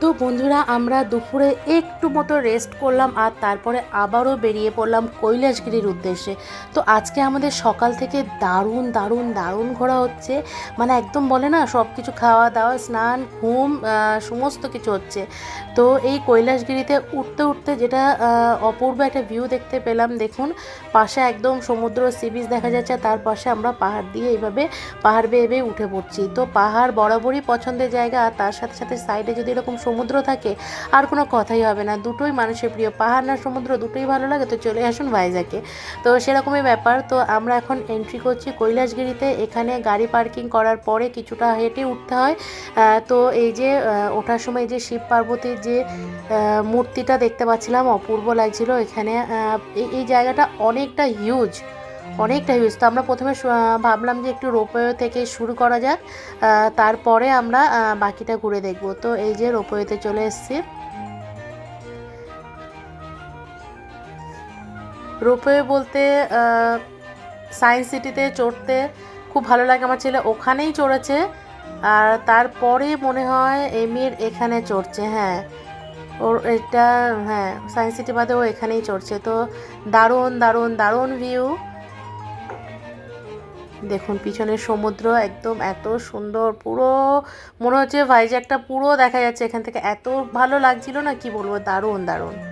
তো বন্ধুরা, আমরা দুপুরে একটু মতো রেস্ট করলাম আর তারপরে আবারও বেরিয়ে পড়লাম কৈলাসগিরির উদ্দেশ্যে। তো আজকে আমাদের সকাল থেকে দারুণ দারুণ দারুণ ঘোরা হচ্ছে। মানে একদম বলে না সব কিছু খাওয়া দাওয়া, স্নান, ঘুম সমস্ত কিছু হচ্ছে। তো এই কৈলাসগিরিতে উঠতে উঠতে যেটা অপূর্ব একটা ভিউ দেখতে পেলাম, দেখুন, পাশে একদম সমুদ্র সি বিচ দেখা যাচ্ছে তার পাশে আমরা পাহাড় দিয়ে এইভাবে পাহাড় বেয়ে বেয়ে উঠে পড়ছি। তো পাহাড় বরাবরই পছন্দের জায়গা, আর তার সাথে সাথে সাইডে যদি এরকম সমুদ্র থাকে, আর কোনো কথাই হবে না। দুটোই মানুষের প্রিয়। পাহাড় না সমুদ্র, দুটোই ভালো লাগে। তো চলে আসুন ভাইজাকে। তো সেরকমই ব্যাপার। তো আমরা এখন এন্ট্রি করছি কৈলাসগিরিতে। এখানে গাড়ি পার্কিং করার পরে কিছুটা হেঁটে উঠতে হয়। তো এই যে ওঠার সময় যে শিব পার্বতীর যে মূর্তিটা দেখতে পাচ্ছিলাম, অপূর্ব লাগছিল। এখানে এই- জায়গাটা অনেকটা হিউজ অনেকটা হিউজ তো আমরা প্রথমে ভাবলাম যে একটু রোপওয়ে থেকে শুরু করা যাক তারপরে আমরা বাকিটা ঘুরে দেখব। তো এই যে রোপওয়েতে চলে এসেছি। রোপওয়ে বলতে সায়েন্স সিটিতে চড়তে খুব ভালো লাগে। আমার ছেলে ওখানেই চড়েছে, আর তারপরে মনে হয় এমির এখানে চড়ছে হ্যাঁ। ওর এটা হ্যাঁ সায়েন্স সিটি বাদে ও এখানেই চড়ছে। তো দারুণ দারুণ দারুণ ভিউ। দেখুন, পিছনের সমুদ্র একদম এত সুন্দর, পুরো, মনে হচ্ছে ভাইজ্যাকটা পুরো দেখা যাচ্ছে এখান থেকে। এত ভালো লাগছিল না, কি বলব, দারুণ দারুণ।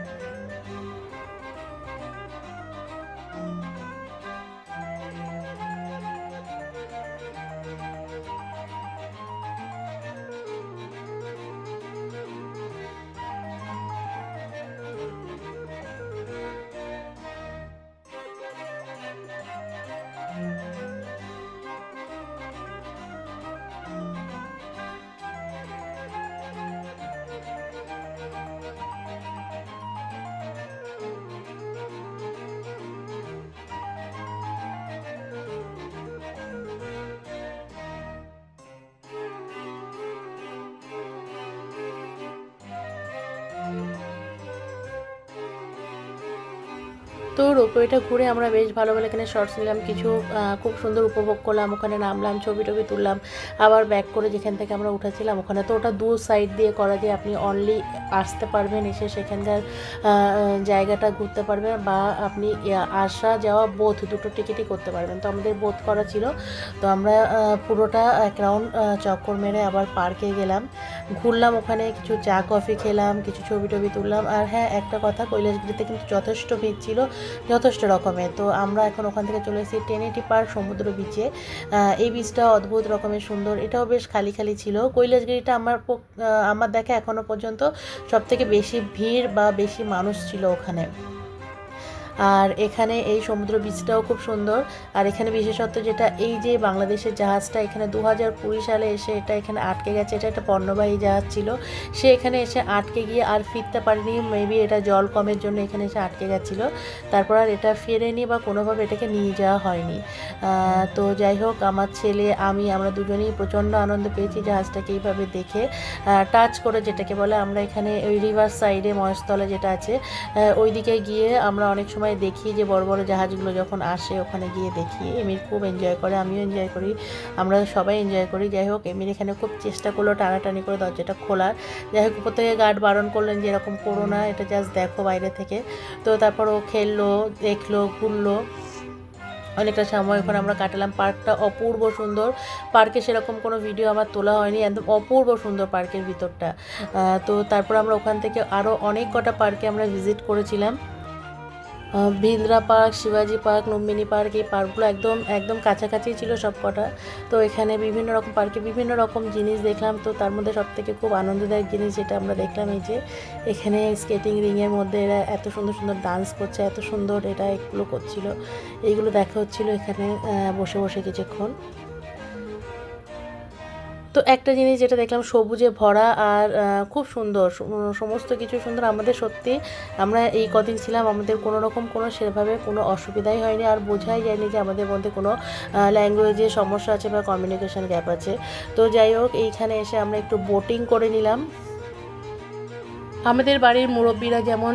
তো রোপওয়েটা ঘুরে আমরা বেশ ভালো ভালো এখানে শর্টস নিলাম, কিছু খুব সুন্দর উপভোগ করলাম, ওখানে নামলাম, ছবি টবি তুললাম, আবার ব্যাক করে যেখান থেকে আমরা উঠেছিলাম ওখানে। তো ওটা দু সাইড দিয়ে করা যায়, আপনি অনলি আসতে পারবেন, এসে সেখানকার জায়গাটা ঘুরতে পারবেন বা আপনি আসা যাওয়া বোথ দুটো টিকিটই করতে পারবেন। তো আমাদের বোধ করা ছিল। তো আমরা পুরোটা এক রাউন্ড চক্কর মেরে আবার পার্কে গেলাম। ঘুরলাম ওখানে, কিছু চা, কফি খেলাম, কিছু ছবি টবি তুললাম। আর হ্যাঁ একটা কথা কৈলাসগিরিতে কিন্তু যথেষ্ট ভিড় ছিল, যথেষ্ট রকমের। তো আমরা এখন ওখান থেকে চলে এসেছি টেনেটি পার্ক সমুদ্র বিচে এই বীজটা অদ্ভুত রকমের সুন্দর, এটাও বেশ খালি খালি ছিল। কৈলাসগিরিটা আমার আমার দেখা এখনও পর্যন্ত সবথেকে বেশি ভিড় বা বেশি মানুষ ছিল ওখানে। আর এখানে এই সমুদ্র বীচটাও খুব সুন্দর। আর এখানে বিশেষত যেটা এই যে বাংলাদেশের জাহাজটা এখানে দু হাজার কুড়ি সালে এসে এটা এখানে আটকে গেছে এটা একটা পণ্যবাহী জাহাজ ছিল। সে এখানে এসে আটকে গিয়ে আর ফিরতে পারেনি মেবি এটা জল কমের জন্য এখানে এসে আটকে গেছিল। তারপর আর এটা ফেরেনি বা কোনোভাবে এটাকে নিয়ে যাওয়া হয়নি। তো যাই হোক আমার ছেলে আমি আমরা দুজনেই প্রচণ্ড আনন্দ পেয়েছি জাহাজটাকে এইভাবে দেখে। টাচ করে যেটাকে বলে আমরা এখানে ওই রিভার সাইডে মহেশতলা যেটা আছে আহ, ওইদিকে গিয়ে আমরা অনেক সময় দেখি যে বড় বড় জাহাজগুলো যখন আসে, ওখানে গিয়ে দেখি। এমির খুব এনজয় করে, আমিও এনজয় করি। আমরা সবাই এনজয় করি। যাই হোক, এমির এখানে খুব চেষ্টা করল টানাটানি করে দরজাটা খোলার। যাই হোক, উপর থেকে গার্ড বারণ করলেন যে এরকম করো না, এটা জাস্ট দেখো বাইরে থেকে। তো তারপর ও খেললো, দেখল, ঘুরলো। অনেকটা সময় ওখানে আমরা কাটালাম। পার্কটা অপূর্ব সুন্দর। পার্কে সেরকম কোনো ভিডিও আমার তোলা হয়নি, একদম অপূর্ব সুন্দর পার্কের ভিতরটা। তো তারপর আমরা ওখান থেকে আরও অনেক কটা পার্কে আমরা ভিজিট করেছিলাম। বিন্দ্রা পার্ক, শিবাজি পার্ক লুম্বিনী পার্ক, এই পার্কগুলো একদম একদম কাছাকাছি ছিল সব কটা তো এখানে বিভিন্ন রকম পার্কে বিভিন্ন রকম জিনিস দেখলাম। তো তার মধ্যে সব থেকে খুব আনন্দদায়ক জিনিস যেটা আমরা দেখলাম এই যে, এখানে স্কেটিং রিংয়ের মধ্যে এরা এত সুন্দর সুন্দর ডান্স করছে, এত সুন্দর এটা এগুলো করছিল। এইগুলো দেখা হচ্ছিল এখানে বসে বসে কিছুক্ষণ। তো একটা জিনিস যেটা দেখলাম, সবুজে ভরা আর খুব সুন্দর। সমস্ত কিছু সুন্দর। আমাদের সত্যি আমরা এই কদিন ছিলাম, আমাদের কোনো রকম কোনো সেভাবে কোনো অসুবিধাই হয়নি। আর বোঝাই যায়নি যে আমাদের মধ্যে কোনো ল্যাঙ্গুয়েজে সমস্যা আছে বা কমিউনিকেশান গ্যাপ আছে। তো যাই হোক, এইখানে এসে আমরা একটু বোটিং করে নিলাম। আমাদের বাড়ির মুরব্বীরা যেমন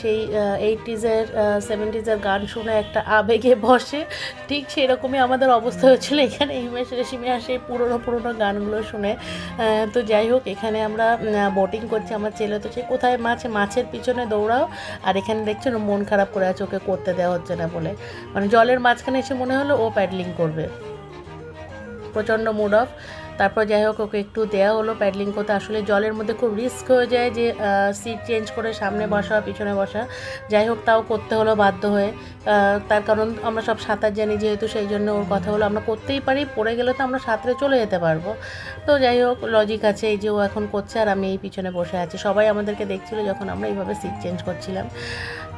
সেই এইটিজের সেভেন্টিজের গান শুনে একটা আবেগে বসে, ঠিক সেরকমই আমাদের অবস্থা হয়েছিল এখানে হিমেশ রেশমিয়ার সেই পুরনো পুরনো গানগুলো শুনে। তো যাই হোক, এখানে আমরা বোটিং করছি আমার ছেলে। তো সে কোথায় মাছ, মাছের পিছনে দৌড়াও, আর এখানে দেখছ না, মন খারাপ করে আছে, ওকে করতে দেওয়া হচ্ছে না বলে। মানে জলের মাঝখানে এসে মনে হলো ও প্যাডলিং করবে। প্রচণ্ড মুড অফ তারপর যাই হোক ওকে একটু দেওয়া হলো প্যাডলিং করতে। আসলে জলের মধ্যে খুব রিস্ক হয়ে যায় যে সিট চেঞ্জ করে সামনে বসা পিছনে বসা। যাই হোক তাও করতে হলো বাধ্য হয়ে। তার কারণ আমরা সব সাঁতার জানি যেহেতু সেই জন্য ওর কথা হলো আমরা করতেই পারি পড়ে গেলে তো আমরা সাঁতরে চলে যেতে পারব। তো যাই হোক লজিক আছে এই যে ও এখন করছে আর আমি এই পিছনে বসে আছি। সবাই আমাদেরকে দেখছিল যখন আমরা এইভাবে সিট চেঞ্জ করছিলাম।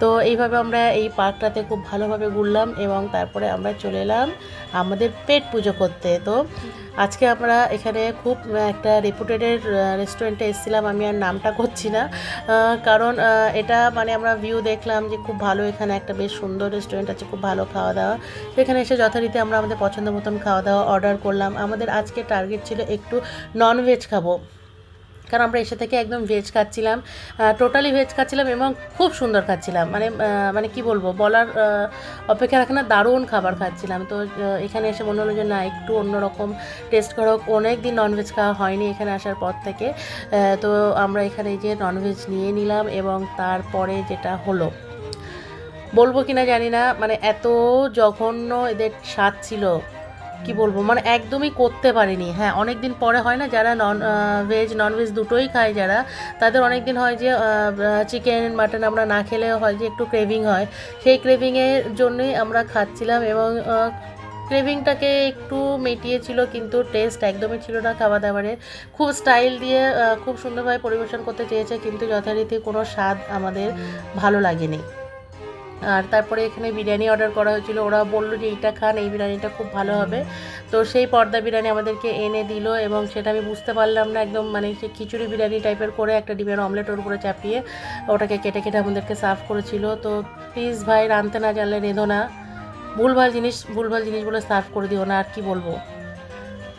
তো এইভাবে আমরা এই পার্কটাতে খুব ভালোভাবে ঘুরলাম এবং তারপরে আমরা চলে এলাম আমাদের পেট পুজো করতে। তো আজকে আমরা এখানে খুব একটা রেপুটেডের রেস্টুরেন্টে এসেছিলাম। আমি আর নামটা করছি না কারণ এটা মানে আমরা ভিউ দেখলাম যে খুব ভালো এখানে একটা বেশ সুন্দর রেস্টুরেন্ট আছে, খুব ভালো খাওয়া দাওয়া। সেখানে এসে যথারীতি আমরা আমাদের পছন্দ মতন খাওয়া দাওয়া অর্ডার করলাম। আমাদের আজকে টার্গেট ছিল একটু নন ভেজ খাব। কারণ আমরা এসে থেকে একদম ভেজ খাচ্ছিলাম টোটালি ভেজ খাচ্ছিলাম এবং খুব সুন্দর খাচ্ছিলাম। মানে মানে কি বলব, বলার অপেক্ষা রাখে না, দারুণ খাবার খাচ্ছিলাম। তো এখানে এসে মনে হলো যে না, একটু অন্যরকম টেস্ট করো অনেক দিন ননভেজ খাওয়া হয়নি এখানে আসার পর থেকে। তো আমরা এখানে যে ননভেজ নিয়ে নিলাম এবং তারপরে যেটা হলো, বলব কিনা জানি না মানে এত জঘন্য এদের স্বাদ ছিল। কি বলব মানে একদমই করতে পারিনি। হ্যাঁ অনেক দিন পরে হয় না, যারা নন ভেজ ননভেজ দুটোই খায় যারা, তাদের অনেক দিন হয় যে চিকেন মাটন আমরা না খেলেও হয় যে, একটু ক্রেভিং হয়। সেই ক্রেভিংয়ের জন্যই আমরা খাচ্ছিলাম এবং ক্রেভিংটাকে একটু মিটিয়েছিল, কিন্তু টেস্ট একদমই ছিল না খাওয়া দাওয়ারের খুব স্টাইল দিয়ে খুব সুন্দরভাবে পরিবেশন করতে চেয়েছে, কিন্তু যথারীতি কোনো স্বাদ আমাদের ভালো লাগেনি। আর তারপরে এখানে বিরিয়ানি অর্ডার করা হয়েছিল। ওরা বলল যে, এইটা খান, এই বিরিয়ানিটা খুব ভালো হবে। তো সেই পর্দা বিরিয়ানি আমাদেরকে এনে দিল এবং সেটা আমি বুঝতে পারলাম না একদম মানে সে খিচুড়ি বিরিয়ানি টাইপের করে একটা ডিমের অমলেট ওর উপরে চাপিয়ে ওটাকে কেটে কেটে আমাদেরকে সার্ভ করেছিল। তো প্লিজ ভাই, রানতে না জানলে রেঁধো না। ভুলভাল জিনিস, ভুলভাল জিনিসগুলো সার্ভ করে দিও না, আর কি বলব?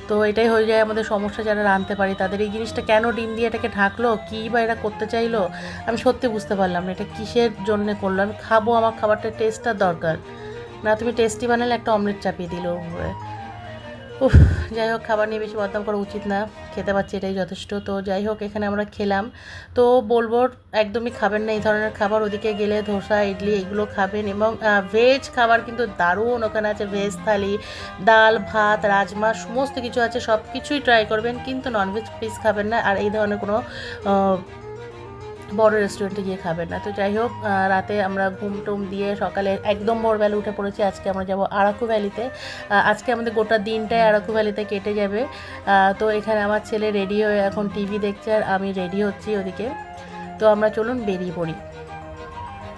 তো এটাই হয়ে যায় আমাদের সমস্যা যারা রাঁধতে পারি। তাদের এই জিনিসটা কেন ডিম দিয়ে এটাকে ঢাকলো? কী বা এটা করতে চাইলো? আমি সত্যি বুঝতে পারলাম না, এটা কিসের জন্যে করল? আমি খাব, আমার খাবারটা টেস্টটা দরকার। না, তুমি টেস্টি বানালে একটা অমলেট চাপিয়ে দিলো। উফ, যাই হোক, খাবার নিয়ে বেশি বদনাম করা উচিত না। খেতে পাচ্ছি এটাই যথেষ্ট। তো যাই হোক, এখানে আমরা খেলাম। তো বলব, একদমই খাবেন না এই ধরনের খাবার। ওদিকে গেলে ধোসা, ইডলি, এগুলো খাবেন এবং ভেজ খাবার কিন্তু দারুণ। ওখানে আছে ভেজ থালি, ডাল, ভাত, রাজমা, সমস্ত কিছু আছে। সব কিছুই ট্রাই করবেন, কিন্তু ননভেজ প্লিজ খাবেন না। আর এই ধরনের কোনো বড় রেস্টুরেন্টে গিয়ে খাবেন না। তো যাই হোক রাতে আমরা ঘুম টুম দিয়ে সকালে একদম ভোরবেলা উঠে পড়েছি। আজকে আমরা যাব আরাকু ভ্যালিতে। আজকে আমাদের গোটা দিনটাই আরাকু ভ্যালিতে কেটে যাবে। তো এখানে আমার ছেলে রেডি হয়ে এখন টিভি দেখছে আর আমি রেডি হচ্ছি ওদিকে। তো আমরা চলুন বেরিয়ে পড়ি।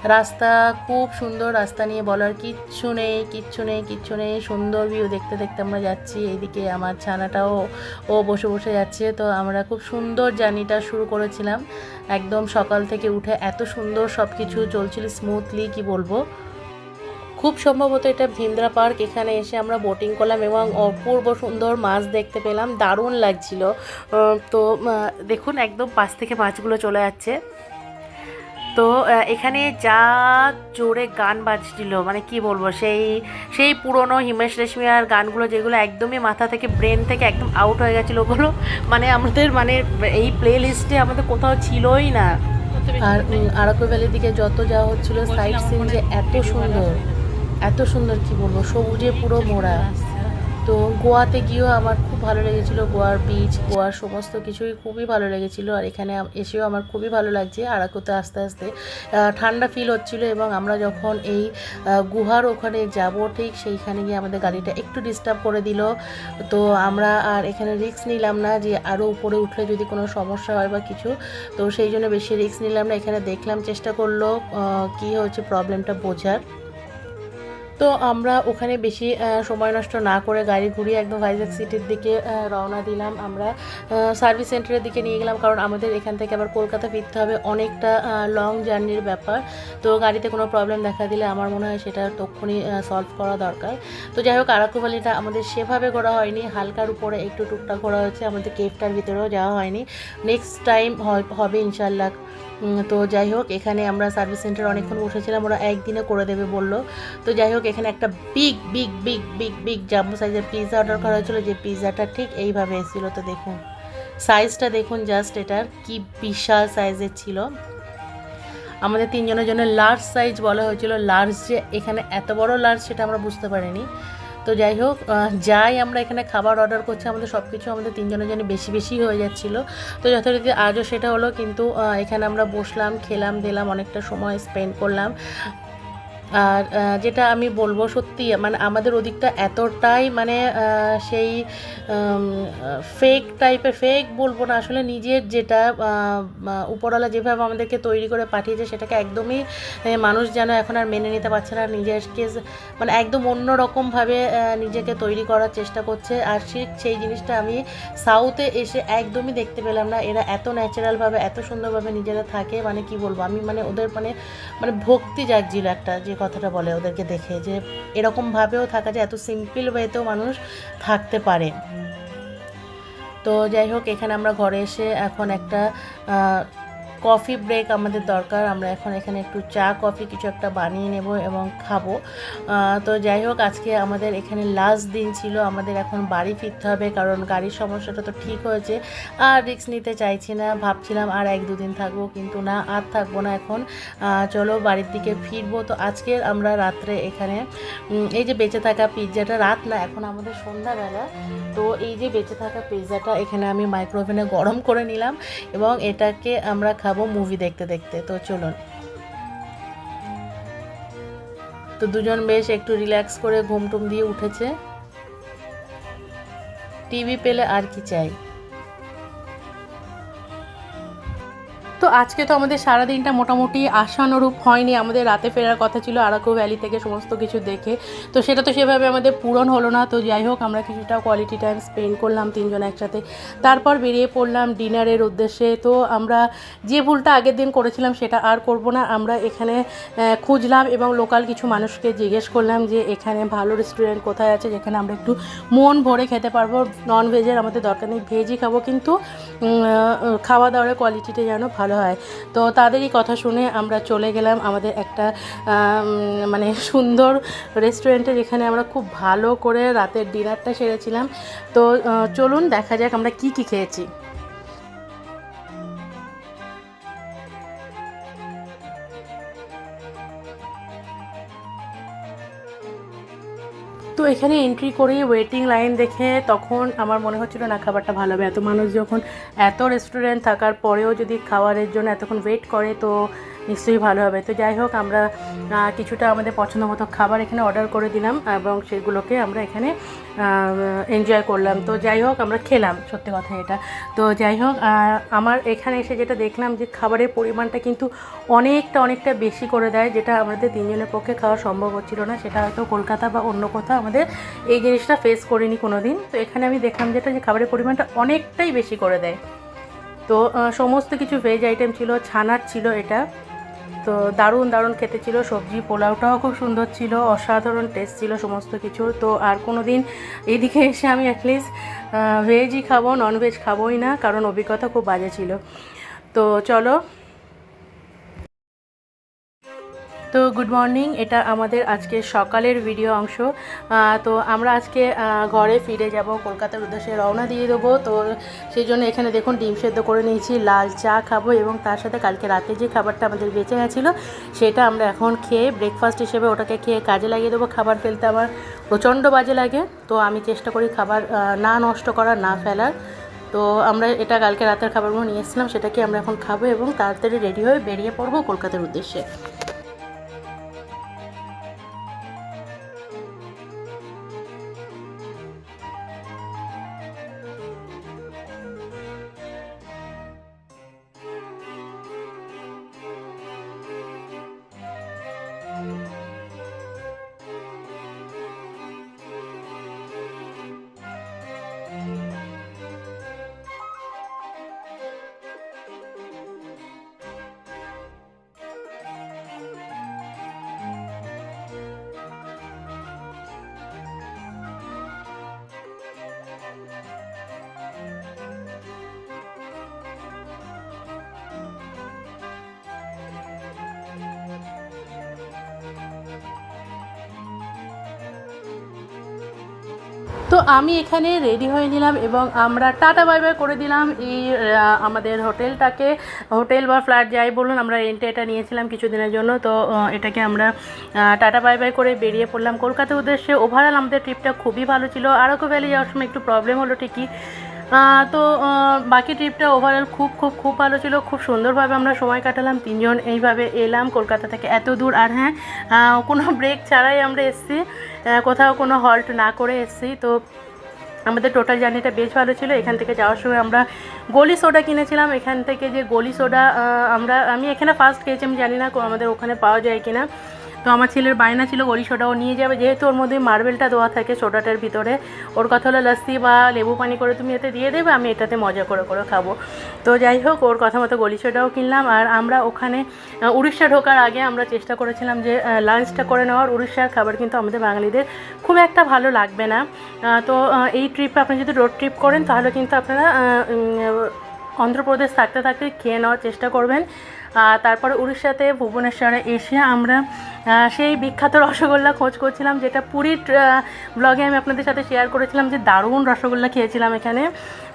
রাস্তা, খুব সুন্দর রাস্তা নিয়ে বলার কিচ্ছু নেই কিচ্ছু নেই কিচ্ছু নেই। সুন্দর ভিউ দেখতে দেখতে আমরা যাচ্ছি। এইদিকে আমার ছানাটাও, ও বসে বসে যাচ্ছে। তো আমরা খুব সুন্দর জার্নিটা শুরু করেছিলাম। একদম সকাল থেকে উঠে এত সুন্দর সব কিছু চলছিল স্মুথলি কি বলব? খুব সম্ভবত এটা ভিন্দ্রা পার্ক। এখানে এসে আমরা বোটিং করলাম এবং অপূর্ব সুন্দর মাছ দেখতে পেলাম। দারুণ লাগছিল। তো দেখুন, একদম পাশ থেকে মাছগুলো চলে যাচ্ছে। তো এখানে যা জোরে গান বাজছিল মানে কি বলব, সেই সেই পুরনো হিমেশ রেশমিয়ার গানগুলো যেগুলো একদমই মাথা থেকে, ব্রেন থেকে একদম আউট হয়ে গেছিল ওগুলো মানে আমাদের মানে এই প্লে লিস্টে আমাদের কোথাও ছিলই না। আর আরাকু ভ্যালির দিকে যত যাওয়া হচ্ছিল সাইড সিন যে এত সুন্দর এত সুন্দর কি বলব, সবুজে পুরো মোড়া। তো গোয়াতে গিয়েও আমার খুব ভালো লেগেছিলো, গোয়ার বিচ গোয়ার সমস্ত কিছুই খুবই ভালো লেগেছিলো। আর এখানে এসেও আমার খুবই ভালো লাগছে আরাকুতে আস্তে আস্তে। ঠান্ডা ফিল হচ্ছিল এবং আমরা যখন এই গুহার ওখানে যাব, ঠিক সেইখানে গিয়ে আমাদের গাড়িটা একটু ডিস্টার্ব করে দিল। তো আমরা আর এখানে রিস্ক নিলাম না যে আরও উপরে উঠলে যদি কোনো সমস্যা হয় বা কিছু, তো সেই জন্য বেশি রিস্ক নিলাম না। এখানে দেখলাম চেষ্টা করল কী হচ্ছে প্রবলেমটা বোঝার। তো আমরা ওখানে বেশি সময় নষ্ট না করে গাড়ি ঘুরিয়ে একদম ভাইজাগ সিটির দিকে রওনা দিলাম। আমরা সার্ভিস সেন্টারের দিকে নিয়ে গেলাম কারণ আমাদের এখান থেকে আবার কলকাতা ফিরতে হবে অনেকটা লং জার্নির ব্যাপার। তো গাড়িতে কোনো প্রবলেম দেখা দিলে আমার মনে হয় সেটা তক্ষুনি সলভ করা দরকার। তো যাই হোক আরাকু ভ্যালিটা আমাদের সেভাবে ঘোরা হয়নি। হালকার উপরে একটু টুকটাক ঘোরা হয়েছে। আমাদের কেপটার ভিতরেও যাওয়া হয়নি। নেক্সট টাইম হবে ইনশাল্লাহ তো যাই হোক, এখানে আমরা সার্ভিস সেন্টার অনেকক্ষণ বসেছিলাম, ওরা একদিনে করে দেবে বলল। তো যাই হোক, এখানে একটা big big big big big jumbo সাইজের পিৎজা অর্ডার করা হয়েছিল, যে পিৎজাটা ঠিক এইভাবে এসেছিল, তো দেখুন। সাইজটা দেখুন জাস্ট এটার কি বিশাল সাইজের ছিল। আমাদের তিনজনের জন্য লার্জ সাইজ বলা হয়েছিল লার্জ যে এখানে এত বড় লার্জ সেটা আমরা বুঝতে পারিনি। তো যাই হোক যাই আমরা এখানে খাবার অর্ডার করছি, আমাদের সব কিছু আমাদের তিনজনের জন্য বেশি বেশি হয়ে যাচ্ছিল। তো যথারীতি আজও সেটা হলো, কিন্তু এখানে আমরা বসলাম, খেলাম, দিলাম, অনেকটা সময় স্পেন্ড করলাম। আর যেটা আমি বলব সত্যি মানে আমাদের ওদিকটা এতটাই মানে সেই ফেক টাইপের ফেক বলব না, আসলে নিজের যেটা উপরওয়ালা যেভাবে আমাদেরকে তৈরি করে পাঠিয়েছে, সেটাকে একদমই মানুষ যেন এখন আর মেনে নিতে পারছে না নিজেকে যে- মানে একদম অন্য রকমভাবে নিজেকে তৈরি করার চেষ্টা করছে, আর সেই জিনিসটা আমি সাউথে এসে একদমই দেখতে পেলাম না, এরা এত ন্যাচারালভাবে এত সুন্দরভাবে নিজেরা থাকে মানে কি বলব, আমি মানে ওদের মানে মানে ভক্তি জাগছিল একটা, যে কথাটা বলে ওদেরকে দেখে যে এরকমভাবেও থাকা যায়, এত সিম্পল ওয়েতেও মানুষ থাকতে পারে। তো যাই হোক, এখানে আমরা ঘরে এসে এখন একটা কফি ব্রেক আমাদের দরকার। আমরা এখন এখানে একটু চা, কফি কিছু একটা বানিয়ে নেব এবং খাব। তো যাই হোক, আজকে আমাদের এখানে লাস্ট দিন ছিল। আমাদের এখন বাড়ি ফিরতে হবে কারণ গাড়ির সমস্যাটা তো ঠিক হয়েছে। আর রিস্ক নিতে চাইছি না। ভাবছিলাম আর এক দুদিন থাকব, কিন্তু না, আর থাকব না এখন। চলো বাড়ির দিকে ফিরবো। তো আজকে আমরা রাত্রে এখানে এই যে বেঁচে থাকা পিৎজাটা, রাত না, এখন আমাদের সন্ধ্যাবেলা। তো এই যে বেঁচে থাকা পিৎজাটা, এখানে আমি মাইক্রোওভেনে গরম করে নিলাম এবং এটাকে আমরা খাব মুভি দেখতে দেখতে। তো চলুন। তো দুজন বেশ একটু রিল্যাক্স করে ঘুমটুম দিয়ে উঠেছে। টিভি পেলে আর কি চাই? আজকে তো আমাদের সারাদিনটা মোটামুটি আশানুরূপ হয়নি। আমাদের রাতে ফেরার কথা ছিল আরাকো ভ্যালি থেকে সমস্ত কিছু দেখে। তো সেটা তো সেভাবে আমাদের পূরণ হলো না। তো যাই হোক, আমরা কিছুটা কোয়ালিটি টাইম স্পেন্ড করলাম তিনজন একসাথে। তারপর বেরিয়ে পড়লাম ডিনারের উদ্দেশ্যে। তো আমরা যে ভুলটা আগের দিন করেছিলাম সেটা আর করব না। আমরা এখানে খুঁজলাম এবং লোকাল কিছু মানুষকে জিজ্ঞেস করলাম যে এখানে ভালো রেস্টুরেন্ট কোথায় আছে, যেখানে আমরা একটু মন ভরে খেতে পারব। নন ভেজের আমাদের দরকার নেই। ভেজই খাব কিন্তু খাওয়া দাওয়ার কোয়ালিটিটা যেন ভালো হয়। তো তাদেরই কথা শুনে আমরা চলে গেলাম আমাদের একটা মানে সুন্দর রেস্টুরেন্টে যেখানে আমরা খুব ভালো করে রাতের ডিনারটা সেরেছিলাম। তো চলুন দেখা যাক আমরা কি কি খেয়েছি। তো এখানে এন্ট্রি করে ওয়েটিং লাইন দেখে তখন আমার মনে হচ্ছিল, না, খাবারটা ভালো হবে। এত মানুষ যখন, এত রেস্টুরেন্ট থাকার পরেও যদি খাবারের জন্য এতক্ষণ ওয়েট করে, তো নিশ্চয়ই ভালো হবে। তো যাই হোক, আমরা কিছুটা আমাদের পছন্দ মতো খাবার এখানে অর্ডার করে দিলাম এবং সেগুলোকে আমরা এখানে এনজয় করলাম। তো যাই হোক, আমরা খেলাম, সত্যি কথা এটা। তো যাই হোক আমার এখানে এসে যেটা দেখলাম যে খাবারের পরিমাণটা কিন্তু অনেকটা অনেকটা বেশি করে দেয়, যেটা আমাদের তিনজনের পক্ষে খাওয়া সম্ভব হচ্ছিল না। সেটা হয়তো কলকাতা বা অন্য কোথাও আমাদের এই জিনিসটা ফেস করিনি কোনো দিন তো এখানে আমি দেখলাম যেটা যে খাবারের পরিমাণটা অনেকটাই বেশি করে দেয়। তো সমস্ত কিছু ভেজ আইটেম ছিল, ছানার ছিল এটা। তো দারুণ দারুণ খেতে ছিল। সবজি, পোলাওটাও খুব সুন্দর ছিল, অসাধারণ টেস্ট ছিল সমস্ত কিছু। তো আর কোনো দিন এইদিকে এসে আমি অ্যাটলিস্ট ভেজই খাব ননভেজ খাবোই না, কারণ অভিজ্ঞতা খুব বাজে ছিল। তো চলো তো গুড মর্নিং এটা আমাদের আজকে সকালের ভিডিও অংশ। তো আমরা আজকে ঘরে ফিরে যাব, কলকাতার উদ্দেশ্যে রওনা দিয়ে দেবো। তো সেই জন্য এখানে দেখুন, ডিম সেদ্ধ করে নিয়েছি, লাল চা খাব এবং তার সাথে কালকে রাতে যে খাবারটা আমাদের বেঁচে গেছিল, সেটা আমরা এখন খেয়ে ব্রেকফাস্ট হিসেবে ওটাকে খেয়ে কাজে লাগিয়ে দেবো। খাবার ফেলতে আমার প্রচণ্ড বাজে লাগে। তো আমি চেষ্টা করি খাবার না নষ্ট করার না ফেলার। তো আমরা এটা কালকে রাতের খাবারগুলো নিয়ে এসেছিলাম, সেটাকে আমরা এখন খাব এবং তাড়াতাড়ি রেডি হয়ে বেরিয়ে পড়ব কলকাতার উদ্দেশ্যে। তো আমি এখানে রেডি হয়ে নিলাম এবং আমরা টাটা বাই বাই করে দিলাম। এই আমাদের হোটেলটাকে। হোটেল বা ফ্ল্যাট যাই বলুন, আমরা রেন্টে এটা নিয়েছিলাম কিছুদিনের জন্য। তো এটাকে আমরা টাটা বাই বাই করে বেরিয়ে পড়লাম। কলকাতার উদ্দেশ্যে ওভারঅল আমাদের ট্রিপটা খুবই ভালো ছিল। আরকো ভ্যালি যাওয়ার সময় একটু প্রবলেম হলো ঠিকই। তো বাকি ট্রিপটা ওভারঅল খুব খুব খুব ভালো ছিল। খুব সুন্দরভাবে আমরা সময় কাটালাম, তিনজন এইভাবে এলাম কলকাতা থেকে এত দূর। আর হ্যাঁ কোনো ব্রেক ছাড়াই আমরা এসেছি কোথাও কোনো হল্ট না করে এসেছি। তো, আমাদের টোটাল জার্নিটা বেশ ভালো ছিল। এখান থেকে যাওয়ার সময় আমরা গলি সোডা কিনেছিলাম। এখান থেকে যে গলি সোডা আমরা, আমি এখানে ফার্স্ট খেয়েছি আমি জানি না আমাদের ওখানে পাওয়া যায় কিনা। তো আমার ছেলের বায়না ছিল সোডাও নিয়ে যাবে। যেহেতু ওর মধ্যে মার্বেলটা দেওয়া থাকে সোডাটার ভিতরে, ওর কথা হলো লস্যি বা লেবু পানি করে তুমি এতে দিয়ে দেবে, আমি এটাতে মজা করে করে খাব। তো যাই হোক, ওর কথা মতো গলি সোডাও কিনলাম। আর আমরা ওখানে উড়িষ্যা ঢোকার আগে আমরা চেষ্টা করেছিলাম যে লাঞ্চটা করে নেওয়ার। উড়িষ্যার খাবার কিন্তু আমাদের বাঙালিদের খুব একটা ভালো লাগবে না। তো এই ট্রিপে আপনি যদি রোড ট্রিপ করেন, তাহলে কিন্তু আপনারা অন্ধ্রপ্রদেশ থাকতে থাকতে খেয়ে নেওয়ার চেষ্টা করবেন। তারপরে উড়িষ্যাতে ভুবনেশ্বরে এসে আমরা সেই বিখ্যাত রসগোল্লা খোঁজ করছিলাম, যেটা পুরীর ব্লগে আমি আপনাদের সাথে শেয়ার করেছিলাম যে দারুণ রসগোল্লা খেয়েছিলাম এখানে।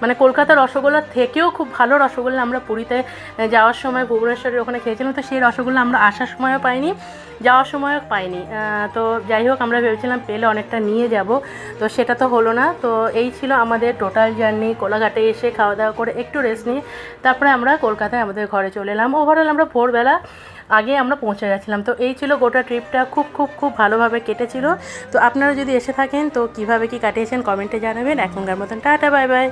মানে কলকাতার রসগোল্লার থেকেও খুব ভালো রসগোল্লা আমরা পুরীতে যাওয়ার সময়, ভুবনেশ্বরের ওখানে খেয়েছিলাম। তো সেই রসগোল্লা আমরা আসার সময়ও পাইনি, যাওয়ার সময়ও পাইনি। তো যাই হোক, আমরা ভেবেছিলাম পেলে অনেকটা নিয়ে যাব। তো সেটা তো হলো না। তো এই ছিল আমাদের টোটাল জার্নি কোলাঘাটে এসে খাওয়া দাওয়া করে একটু রেস্ট নিয়ে, তারপরে আমরা কলকাতায় আমাদের ঘরে চলে এলাম। ওভারঅল আমরা ভোরবেলা আগে আমরা পৌঁছে গেছিলাম। তো এই ছিল গোটা ট্রিপটা। খুব খুব খুব ভালোভাবে কেটেছিল। তো আপনারা যদি এসে থাকেন, তো কীভাবে কি কাটিয়েছেন কমেন্টে জানাবেন। এখনকার মতন টাটা, বাই বাই।